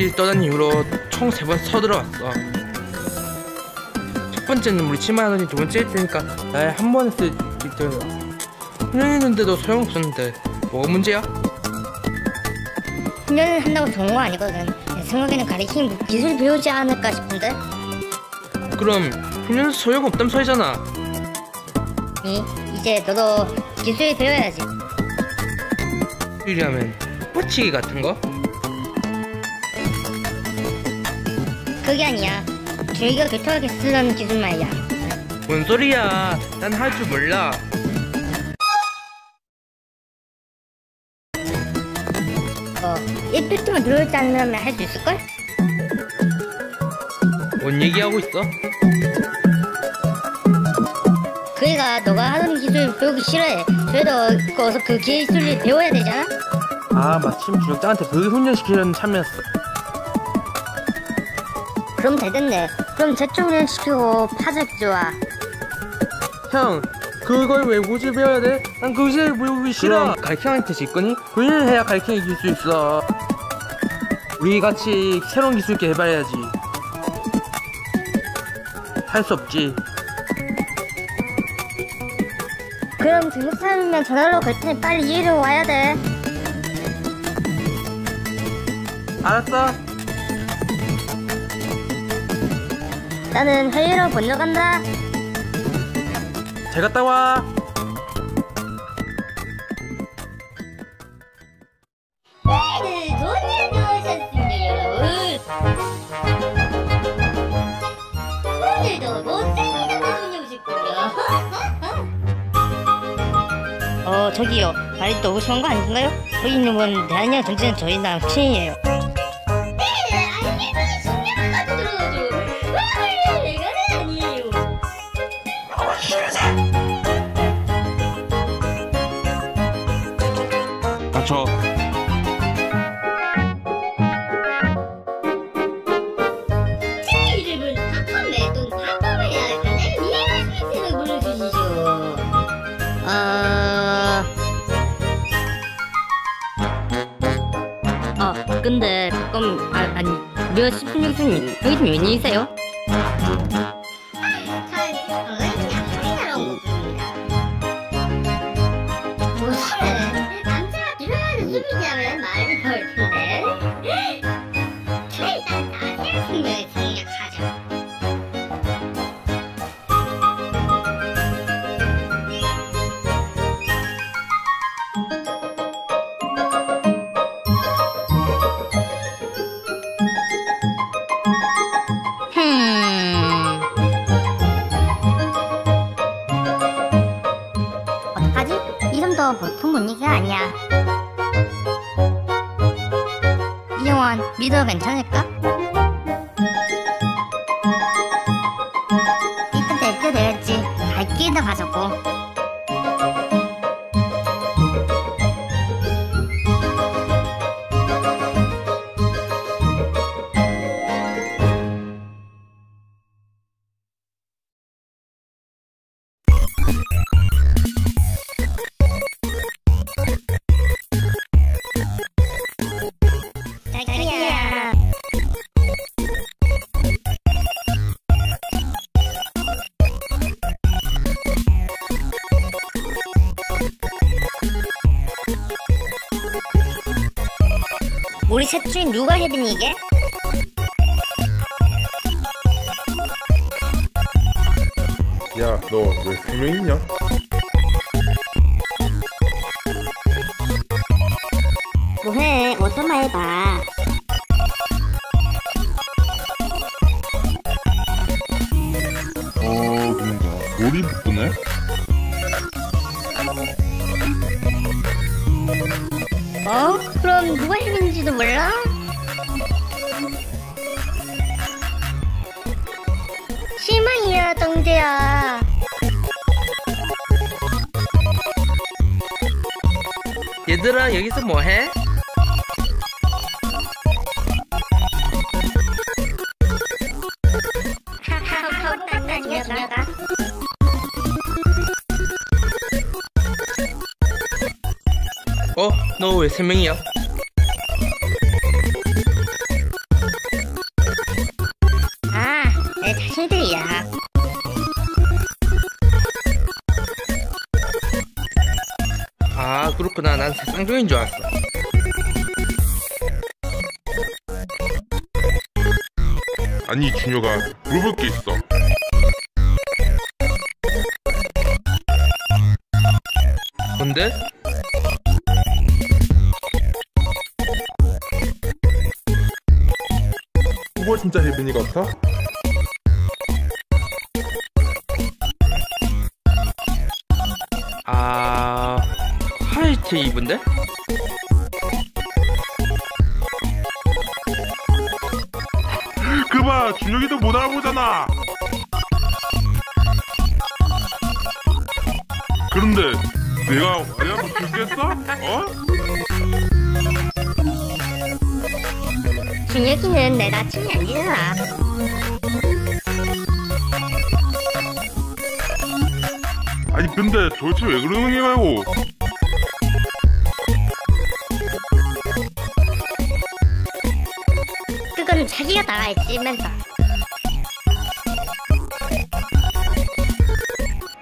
기술 떠난 이후로 총 세 번 서들어왔어. 첫 번째는 우리 치마하더니 두 번째 때니까 나에 한번 했을 때 훈련했는데도 소용없었는데 뭐가 문제야? 훈련을 한다고 좋은 거 아니거든. 내 생각에는 가리킨 기술 배우지 않을까 싶은데. 그럼 훈련은 소용없단 소리잖아. 이 이제 너도 기술 배워야지. 이라면 뻗치기 같은 거? 그게 아니야. 줄기가 격하게 쓰는 기술 말이야. 뭔 소리야? 난 할 줄 몰라. 어, 1팩트만 들어있지 않으면 할 수 있을걸? 뭔 얘기하고 있어? 그이가 너가 하던 기술 배우기 싫어해. 그래도 그 어서 그 기술을 배워야 되잖아? 아 마침 주력장한테 그게 훈련시키려는 참이었어. 그럼 되겠네. 그럼 제초 훈련시키고 파적 좋아. 형, 그걸 왜 굳이 배워야 돼? 난 그것을 배우기 싫어. 그럼 갈킹한테 짓거니? 훈련을 해야 갈킹이 이길 수 있어. 우리 같이 새로운 기술 개발해야지. 할 수 없지. 그럼 등급 쌓으면 전화로 갈 테니 빨리 이리로 와야 돼. 알았어. 나는 회의로 먼저 간다. 잘 갔다 와. 네, 여러분. 오늘도 오셨군요. 어, 저기요. 말이 또 오시는 거 아닌가요? 거기 있는 분 대한민국 전체는 저희 남친이에요. 닥쳐. 아... 아, 근데 가끔 아, 아니 우리가 싶은 교수님 여기 좀 웬일이세요? 이용원, 믿어 괜찮을까? 셋 중에 누가 혜빈이 이게? 야, 너 왜 분명 있냐? 뭐해? 어서만 해봐. 어, 그런가. 머리 부끄네? 어? 그럼 누가 혜빈인지도 몰라? 실망이야, 동재야. 얘들아 여기서 뭐해? 너 왜 세 명이야? 아, 내 자신들이야. 아, 그렇구나. 난 세상종인 줄 알았어. 아니, 준혁아, 물어볼 게 있어. 뭔데? 그거 진짜 혜빈이 같아? 아... 화이트 입은데? 그봐 준혁이도 못 알아보잖아 그런데 내가 내가 못 듣겠어? 어? 준혁이는 내 나친이 아니잖아. 아니 근데 도대체 왜 그러는 거냐고 그건 자기가 다 알지, 면서.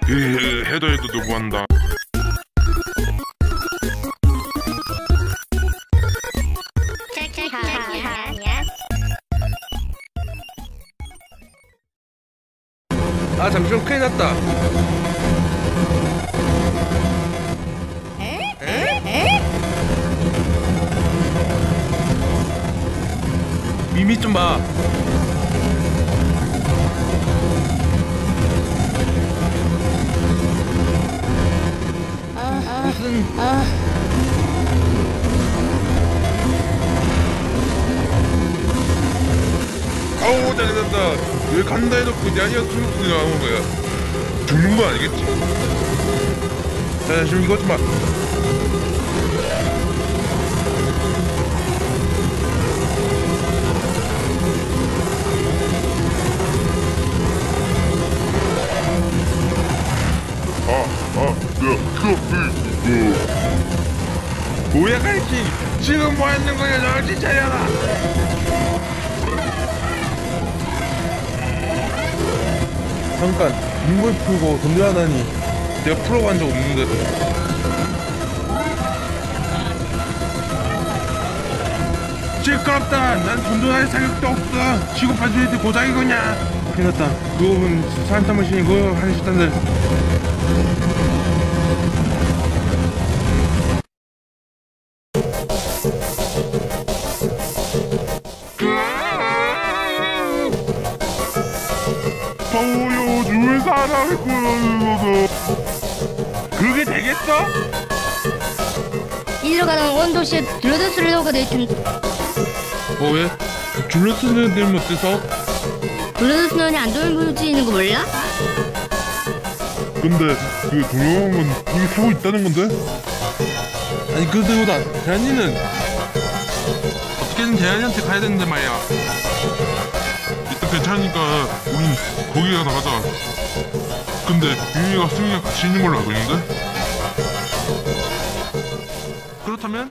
에, 해도 해도 너무한다 아 잠시만 큰일 났다 아우 짜증난다 왜 간다 해놓고 내 아니야 중국분이 나오는 거야 죽는 건 아니겠지 자 지금 이것 좀봐 아, 아, 어. 뭐야, 갈키? 지금 뭐 하는 거야, 정신 차려라! 잠깐 인물 풀고 던져하다니 내가 풀어간 적 없는데. 시끄럽다. 난 던져할 자격도 없어. 취급해줄 때 고작이 거냐? 큰일 났다. 그거 보면 산타 머신이 그거 하는 짓단데 그게 되겠어? 일로 가는 원도시에 블러드슬로우가 될 텐데. 어 왜? 줄로스는 되면 어때서? 블러드슬로우는 안 있는 거 몰라? 근데 그 동영상은 이미 쓰고 있다는 건데? 아니 그보다 대한이는 어떻게든 대한이한테 가야 되는데 말이야 일단 괜찮으니까 우린 거기 가서 가자 근데 유미가 승희가 같이 있는 걸로 알고 있는데? 그렇다면?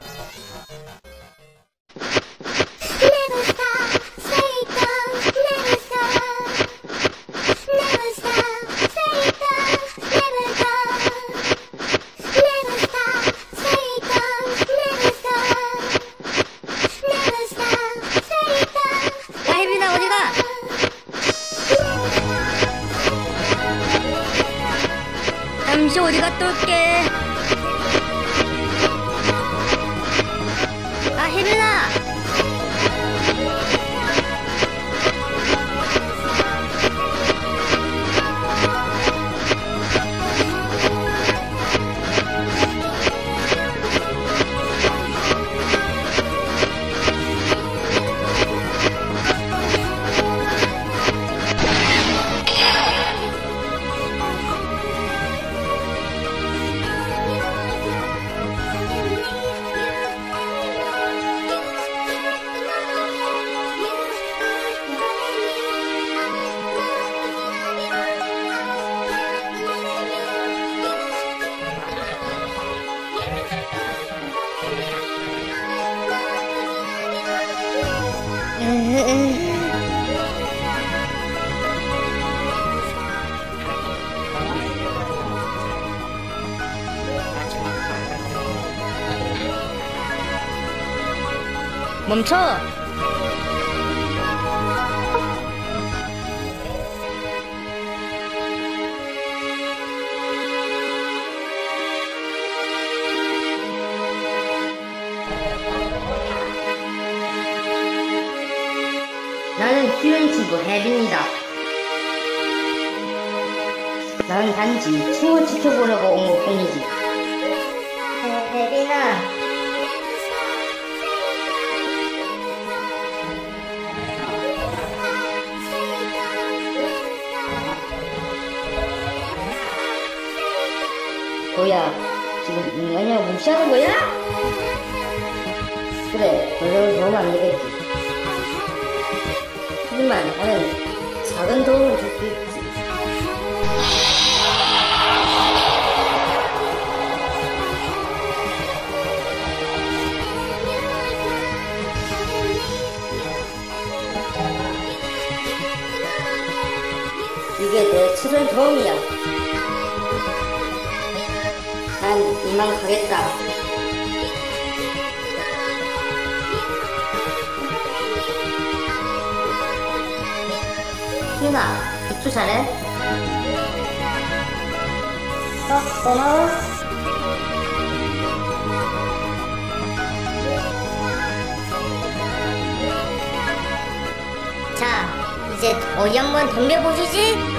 멈 춰! 휴연 친구 혜빈이다. 나는 단지 춤을 지켜보려고 온 것 뿐이지. 혜빈아. 뭐야, 지금 인간이랑 무시하는 거야? 그래, 너를 도우면 안 되겠지. 하지만 나는 작은 도움을 줄 수 있지. 이게 내 최선 도움이야. 난 이만 가겠다. 희은아, 입주 잘해? 어, 고마워. 자, 이제 어디 한번 덤벼보시지?